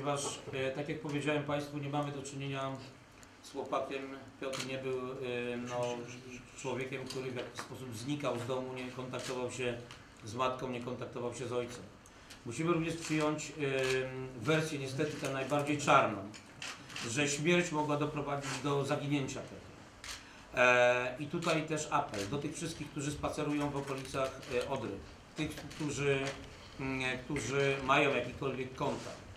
ponieważ e, tak jak powiedziałem Państwu, nie mamy do czynienia z chłopakiem. Piotr nie był e, no, człowiekiem, który w jakiś sposób znikał z domu, nie kontaktował się z matką, nie kontaktował się z ojcem. Musimy również przyjąć e, wersję niestety tę najbardziej czarną, że śmierć mogła doprowadzić do zaginięcia Piotra. I tutaj też apel do tych wszystkich, którzy spacerują w okolicach Odry, tych, którzy, mm, którzy mają jakikolwiek kontakt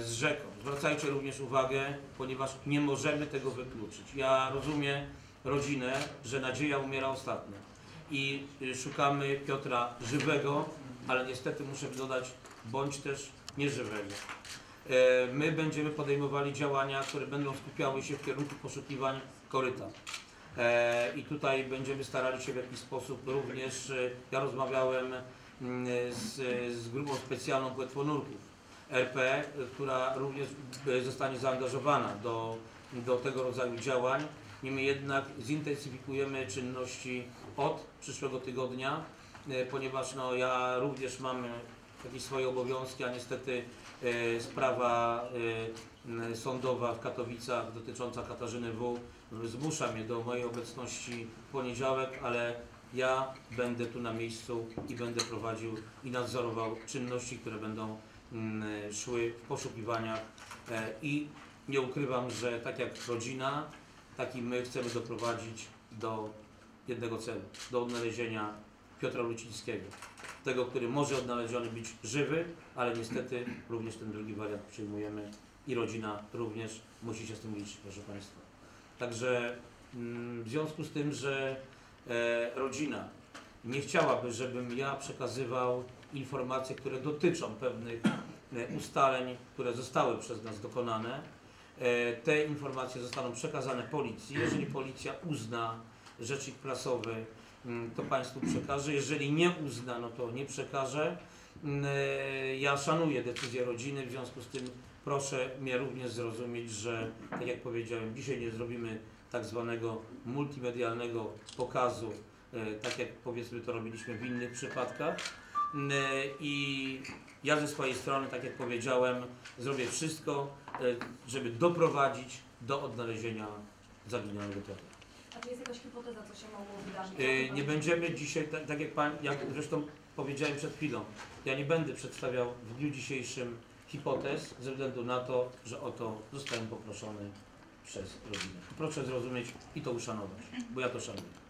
z rzeką. Zwracajcie również uwagę, ponieważ nie możemy tego wykluczyć. Ja rozumiem rodzinę, że nadzieja umiera ostatnia i y, szukamy Piotra żywego, ale niestety muszę dodać, bądź też nieżywego. E, My będziemy podejmowali działania, które będą skupiały się w kierunku poszukiwań koryta. E, I tutaj będziemy starali się w jakiś sposób również, e, ja rozmawiałem mm, z, z grupą specjalną płetwonurków RP, która również e, zostanie zaangażowana do, do tego rodzaju działań. Niemniej jednak zintensyfikujemy czynności od przyszłego tygodnia, e, ponieważ no, ja również mam jakieś swoje obowiązki, a niestety e, sprawa sądowa w Katowicach dotycząca Katarzyny W zmusza mnie do mojej obecności w poniedziałek, ale ja będę tu na miejscu i będę prowadził i nadzorował czynności, które będą szły w poszukiwaniach e, i nie ukrywam, że tak jak rodzina, tak i my chcemy doprowadzić do jednego celu, do odnalezienia Piotra Lucińskiego. Tego, który może odnaleziony być żywy, ale niestety również ten drugi wariant przyjmujemy i rodzina również musi się z tym liczyć, proszę Państwa. Także mm, w związku z tym, że e, rodzina nie chciałaby, żebym ja przekazywał informacje, które dotyczą pewnych e, ustaleń, które zostały przez nas dokonane. E, Te informacje zostaną przekazane policji. Jeżeli policja uzna rzecznik prasowy, mm, to Państwu przekaże. Jeżeli nie uzna, no to nie przekaże. Mm, e, Ja szanuję decyzję rodziny, w związku z tym proszę mnie również zrozumieć, że tak jak powiedziałem, dzisiaj nie zrobimy tak zwanego multimedialnego pokazu, tak jak powiedzmy to robiliśmy w innych przypadkach. E, I ja ze swojej strony, tak jak powiedziałem, zrobię wszystko, e, żeby doprowadzić do odnalezienia zaginionego Piotra. A czy jest jakaś hipoteza, co się mogło wydarzyć? E, Nie będziemy dzisiaj, tak, tak jak Pan, jak zresztą powiedziałem przed chwilą, ja nie będę przedstawiał w dniu dzisiejszym hipotez ze względu na to, że o to zostałem poproszony przez rodzinę. Proszę zrozumieć i to uszanować, bo ja to szanuję.